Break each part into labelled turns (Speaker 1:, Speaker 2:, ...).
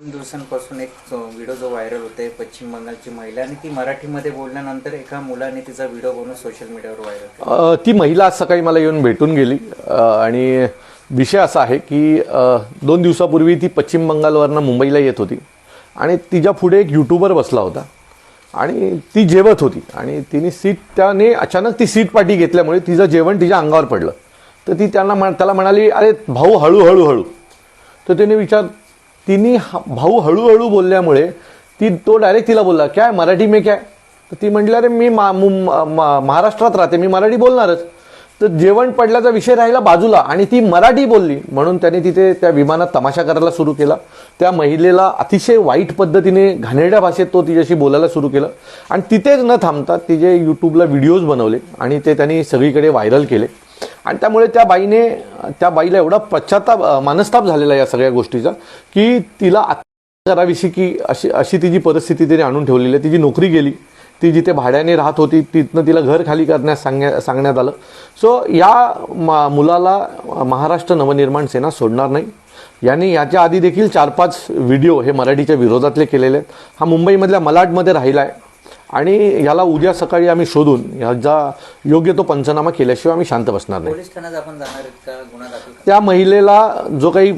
Speaker 1: दोन दिवसांपासून एक व्हिडिओ जो व्हायरल होते पश्चिम बंगालची महिला आणि ती मराठीमध्ये बोलल्यानंतर एका मुलाने तिचा व्हिडिओ बनवून सोशल मीडियावर व्हायरल
Speaker 2: ती महिला आज सकाळी मला येऊन भेटून गेली. आणि विषय असा आहे की दोन दिवसापूर्वी ती पश्चिम बंगालवरनं मुंबईला येत होती. आणि तिच्या पुढे एक युट्यूबर बसला होता. आणि ती जेवत होती. आणि तिने सीट त्याने अचानक ती सीट पाठी घेतल्यामुळे तिचं जेवण तिच्या अंगावर पडलं. तर ती त्यांना म्हण- त्याला म्हणाली अरे भाऊ हळू हळू. हळू तर त्याने विचार तिने भाऊ हळूहळू बोलल्यामुळे ती तो डायरेक्ट तिला बोलला काय मराठी मे काय तर ती म्हटली अरे मी मा- मा- महाराष्ट्रात राहते मी मराठी बोलणारच. तर जेवण पडल्याचा विषय राहिला बाजूला आणि ती मराठी बोलली. म्हणून त्याने तिथे त्या विमानात तमाशा करायला सुरू केला. त्या महिलेला अतिशय वाईट पद्धतीने घाणेरड्या भाषेत तो तिच्याशी बोलायला सुरू केलं. आणि तिथेच न थांबता तिचे यूट्यूबला व्हिडिओज बनवले आणि ते त्यांनी सगळीकडे व्हायरल केले. आणि त्यामुळे त्या बाईने त्या बाईला एवढा पश्चाताप मानस्ताप झालेला या सगळ्या गोष्टीचा की तिला आत्महत्या करावीशी की अशी अशी तिची परिस्थिती तिने आणून ठेवलेली आहे तिची नोकरी गेली ती जिथे भाड्याने राहत होती तिथनं तिला घर खाली करण्यास सांगण्या सांगण्यात आलं. सो या मा- मुलाला महाराष्ट्र नवनिर्माण सेना सोडणार नाही. यांनी याच्या आधी देखील चार पाच व्हिडिओ हे मराठीच्या विरोधातले केलेले आहेत. हा मुंबईमधल्या मलाडमध्ये राहिला आहे आणि याला उद्या सकाळी आम्ही शोधून ह्याचा योग्य तो पंचनामा केल्याशिवाय आम्ही शांत बसणार नाही? त्या महिलेला जो काही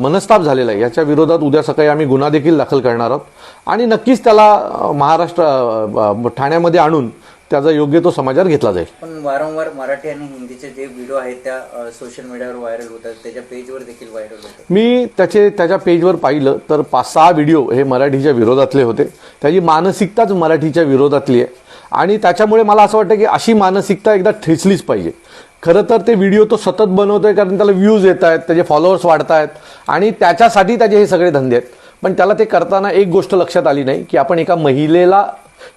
Speaker 2: मनस्ताप झालेला आहे याच्या विरोधात उद्या सकाळी आम्ही गुन्हा देखील दाखल करणार आहोत. आणि नक्कीच त्याला महाराष्ट्र ठाण्यामध्ये आणून त्याचा योग्य तो समाचार घेतला जाईल.
Speaker 1: पण वारंवार मराठी आणि हिंदीचे जे व्हिडिओ आहेत त्या सोशल मीडियावर व्हायरल होतात. त्याच्या पेजवर देखील व्हायरल होतात.
Speaker 2: मी त्याचे त्याच्या पेजवर पाहिलं तर पाच सहा व्हिडिओ हे मराठीच्या विरोधातले होते. त्याची मानसिकताच मराठीच्या विरोधातली आहे. आणि त्याच्यामुळे मला असं वाटतं की अशी मानसिकता एकदा ठेचलीच पाहिजे. खरं तर ते व्हिडिओ तो सतत बनवतोय कारण त्याला व्ह्यूज येत आहेत त्याचे फॉलोअर्स वाढत आहेत. आणि त्याच्यासाठी त्याचे हे सगळे धंदे आहेत. पण त्याला ते करताना एक गोष्ट लक्षात आली नाही की आपण एका महिलेला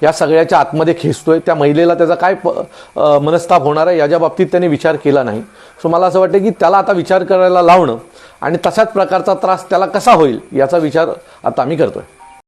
Speaker 2: या सगळ्याच्या आतमध्ये खेचतोय. त्या महिलेला त्याचा काय मनस्ताप होणार आहे याच्या बाबतीत त्याने विचार केला नाही. सो मला असं वाटतं की त्याला आता विचार करायला लावणं आणि तशाच प्रकारचा त्रास त्याला कसा होईल याचा विचार आता आम्ही करतोय.